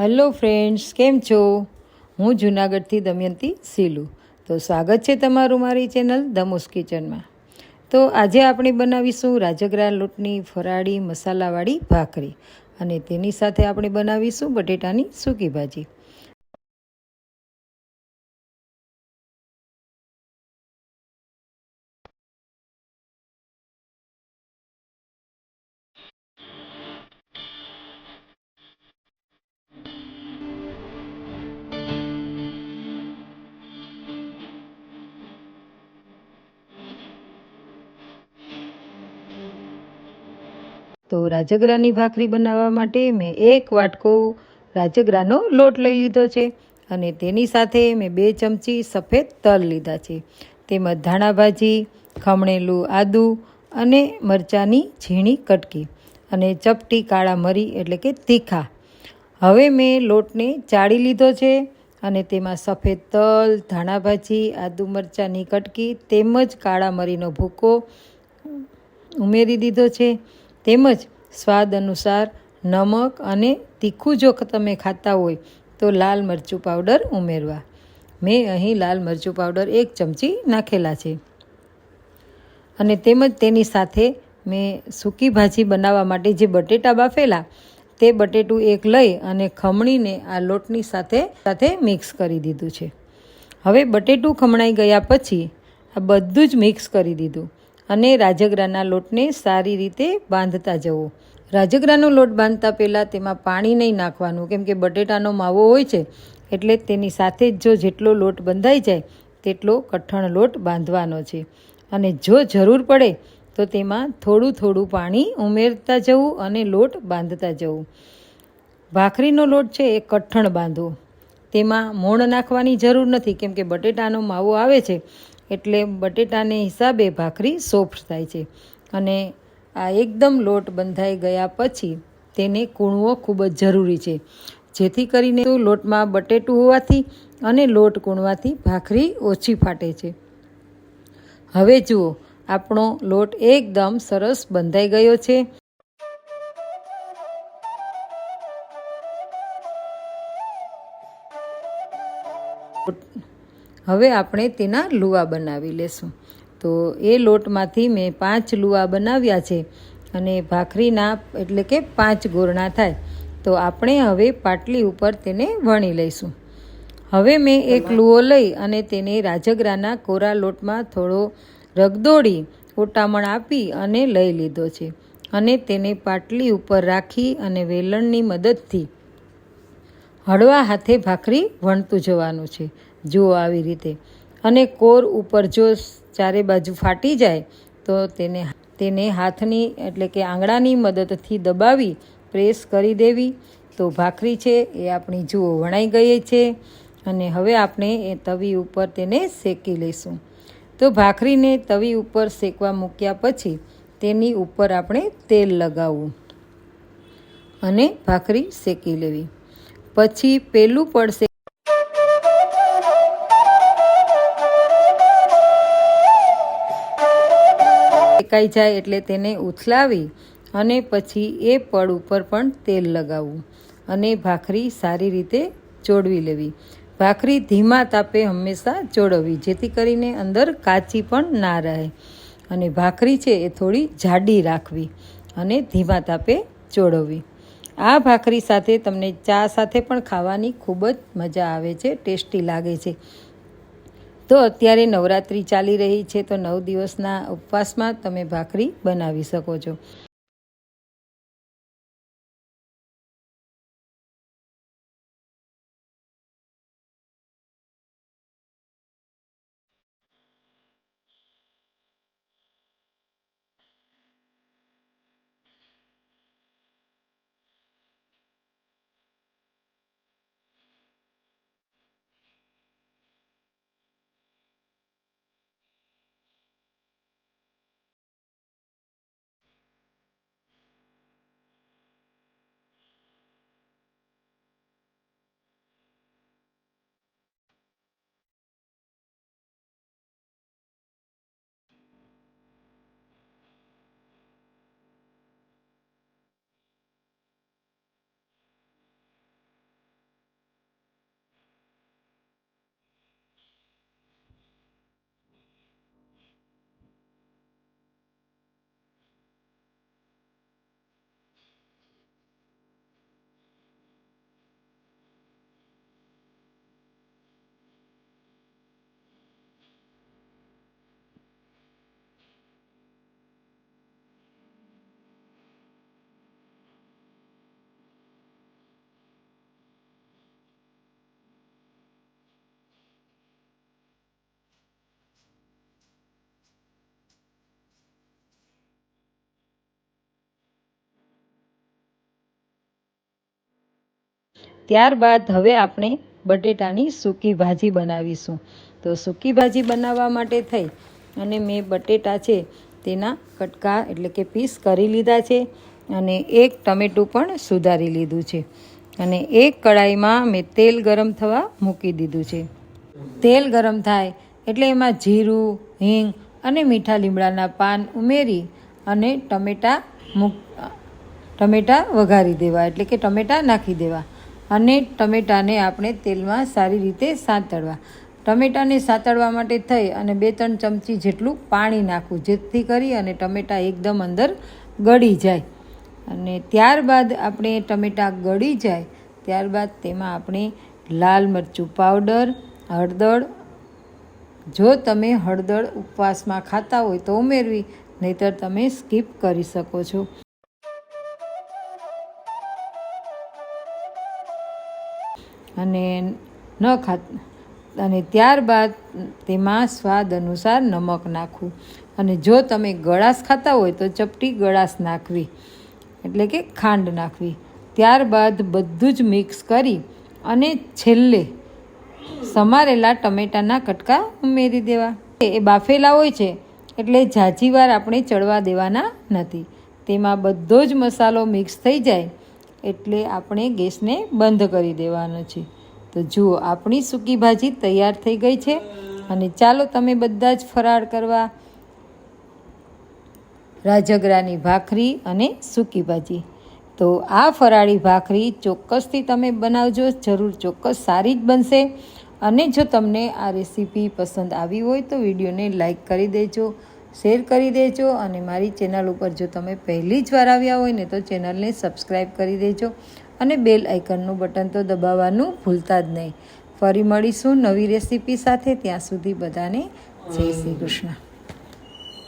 Hello friends કેમ છો? હું જૂનાગઢથી દમયંતી સીલું. તો સ્વાગત છે તમારું મારી ચેનલ દમોસ કિચનમાં. તો આજે આપણે બનાવીશું રાજગરા લોટની ફરાળી મસાલાવાળી ભાખરી. અને તેની સાથે આપણે બનાવીશું બટેટાની સૂકી ભાજી. તો રાજગરાની ભાખરી બનાવવા માટે મેં એક વાટકો રાજગરાનો લોટ લઈ લીધો છે અને તેની સાથે મેં બે ચમચી સફેદ તલ લીધા છે. તેમજ ધાણા ભાજી, ખમણેલું આદું અને મરચાંની ઝીણી કટકી અને ચપટી કાળા મરી એટલે કે તીખા. હવે મેં લોટને ચાળી લીધો છે અને તેમાં સફેદ તલ, ધાણા ભાજી, આદુ મરચાંની કટકી તેમજ કાળા મરીનો ભૂકો ઉમેરી દીધો છે. તેમજ સ્વાદ અનુસાર નમક અને તીખું જો તમે ખાતા હોય, તો લાલ મરચું પાવડર ઉમેરવા. મેં અહીં લાલ મરચું પાવડર એક ચમચી નાખેલા છે. અને તેમજ તેની સાથે મેં સૂકી ભાજી બનાવવા માટે જે બટેટા બાફેલા, તે બટેટું એક લઈ અને ખમણીને આ લોટની સાથે સાથે મિક્સ કરી દીધું છે. હવે બટેટું ખમણાઈ ગયા પછી આ બધું જ મિક્સ કરી દીધું. અને રાજગરાના લોટને સારી રીતે બાંધતા જવું. રાજગરાનો લોટ બાંધતા પહેલાં તેમાં પાણી નહીં નાખવાનું, કેમ કે બટેટાનો માવો હોય છે, એટલે તેની સાથે જ જો જેટલો લોટ બંધાઈ જાય, તેટલો કઠણ લોટ બાંધવાનો છે. અને જો જરૂર પડે, તો તેમાં થોડું થોડું પાણી ઉમેરતા જવું અને લોટ બાંધતા જવું. ભાખરીનો લોટ છે એ કઠણ બાંધવો. તેમાં મોણ નાખવાની જરૂર નથી, કેમ કે બટેટાનો માવો આવે છે એટલે બટેટાને હિસાબે ભાખરી સોફ્ટ થાય છે. અને આ એકદમ લોટ બંધાઈ ગયા પછી તેને કૂણવો ખૂબ જ જરૂરી છે. જેથી કરીને લોટમાં બટેટું હોવાથી અને લોટ કૂણવાથી ભાખરી ઓછી ફાટે છે. હવે જુઓ, આપણો લોટ એકદમ સરસ બંધાઈ ગયો છે. હવે આપણે તેના લુવા બનાવી લેશું. તો એ લોટમાંથી મેં પાંચ લુવા બનાવ્યા છે અને ભાખરીના એટલે કે પાંચ ગોરણા થાય. તો આપણે હવે પાટલી ઉપર તેને વણી લઈશું. હવે મેં એક લુઓ લઈ અને તેને રાજગરાના કોરા લોટમાં થોડો રગદોડી ઓટામણ આપી અને લઈ લીધો છે. અને તેને પાટલી ઉપર રાખી અને વેલણની મદદથી હળવા હાથે ભાખરી વણતું જવાનું છે. જુઓ આવી રીતે. અને કોર ઉપર જો ચારે બાજુ ફાટી જાય, તો તેને તેને હાથની એટલે કે આંગળાની મદદથી દબાવી પ્રેસ કરી દેવી. તો ભાખરી છે એ આપણી, જુઓ, વણાઈ ગઈ છે. અને હવે આપણે એ તવી ઉપર તેને શેકી લઈશું. તો ભાખરીને તવી ઉપર શેકવા મૂક્યા પછી તેની ઉપર આપણે તેલ લગાવવું અને ભાખરી શેકી લેવી. પછી પેલું પડશે શેકાઈ જાય એટલે તેને ઉથલાવી અને પછી એ પડ ઉપર પણ તેલ લગાવવું અને ભાખરી સારી રીતે ચોડવી લેવી. ભાખરી ધીમા તાપે હંમેશા ચોડવવી જેથી કરીને અંદર કાચી પણ ના રહે. અને ભાખરી છે એ થોડી જાડી રાખવી અને ધીમા તાપે ચોડવવી આ ભાખરી સાથે તમને ચા સાથે પણ ખાવાની ખૂબ જ મજા આવે છે, ટેસ્ટી લાગે છે. તો અત્યારે નવરાત્રિ ચાલી રહી છે, તો નવ દિવસના ઉપવાસમાં તમે ભાખરી બનાવી શકો છો. ત્યારબાદ હવે આપણે બટેટાની સૂકી ભાજી બનાવીશું. તો સૂકી ભાજી બનાવવા માટે થઈ અને મેં બટેટા છે તેના કટકા એટલે કે પીસ કરી લીધા છે અને એક ટમેટું પણ સુધારી લીધું છે. અને એક કડાઈમાં મેં તેલ ગરમ થવા મૂકી દીધું છે. તેલ ગરમ થાય એટલે એમાં જીરું, હિંગ અને મીઠા લીમડાના પાન ઉમેરી અને ટમેટાં મૂક ટમેટાં વઘારી દેવા એટલે કે ટમેટાં નાખી દેવા. અને ટમેટાને આપણે તેલમાં સારી રીતે સાંતળવા. ટમેટાને સાંતળવા માટે થઈ અને બે ત્રણ ચમચી જેટલું પાણી નાખવું, જેથી કરી અને ટમેટાં એકદમ અંદર ગળી જાય. અને ત્યારબાદ આપણે ટમેટાં ગળી જાય, ત્યારબાદ તેમાં આપણે લાલ મરચું પાવડર, હળદર. જો તમે હળદર ઉપવાસમાં ખાતા હોય તો ઉમેરવી, નહીતર તમે સ્કીપ કરી શકો છો. અને ન ખા અને ત્યારબાદ તેમાં સ્વાદ અનુસાર નમક નાખવું. અને જો તમે ગળાશ ખાતા હોય તો ચપટી ગળાશ નાખવી, એટલે કે ખાંડ નાખવી. ત્યારબાદ બધું જ મિક્સ કરી અને છેલ્લે સમારેલા ટમેટાના કટકા ઉમેરી દેવા. એ બાફેલા હોય છે, એટલે ઝાઝીવાર આપણે ચડવા દેવાના નથી. તેમાં બધો જ મસાલો મિક્સ થઈ જાય એટલે આપણે ગેસને બંધ કરી દેવાનો છે. તો જુઓ, આપણી સૂકી ભાજી તૈયાર થઈ ગઈ છે અને ચાલો તમે બધા જ ફરાળ કરવા રાજગરાની ભાખરી અને સૂકી ભાજી. તો આ ફરાળી ભાખરી ચોક્કસથી તમે બનાવજો, જરૂર ચોક્કસ સારી જ બનશે. અને જો તમને આ રેસીપી પસંદ આવી હોય તો વિડીયોને લાઈક કરી દેજો. શેર કરી દેજો અને મારી ચેનલ ઉપર જો તમે પહેલી જ વાર આવ્યા હોય ને તો ચેનલને સબસ્ક્રાઈબ કરી દેજો અને બેલ આઇકનનું બટન તો દબાવવાનું ભૂલતા જ નહીં. ફરી મળીશું નવી રેસીપી સાથે. ત્યાં સુધી બધાને જય શ્રી કૃષ્ણ.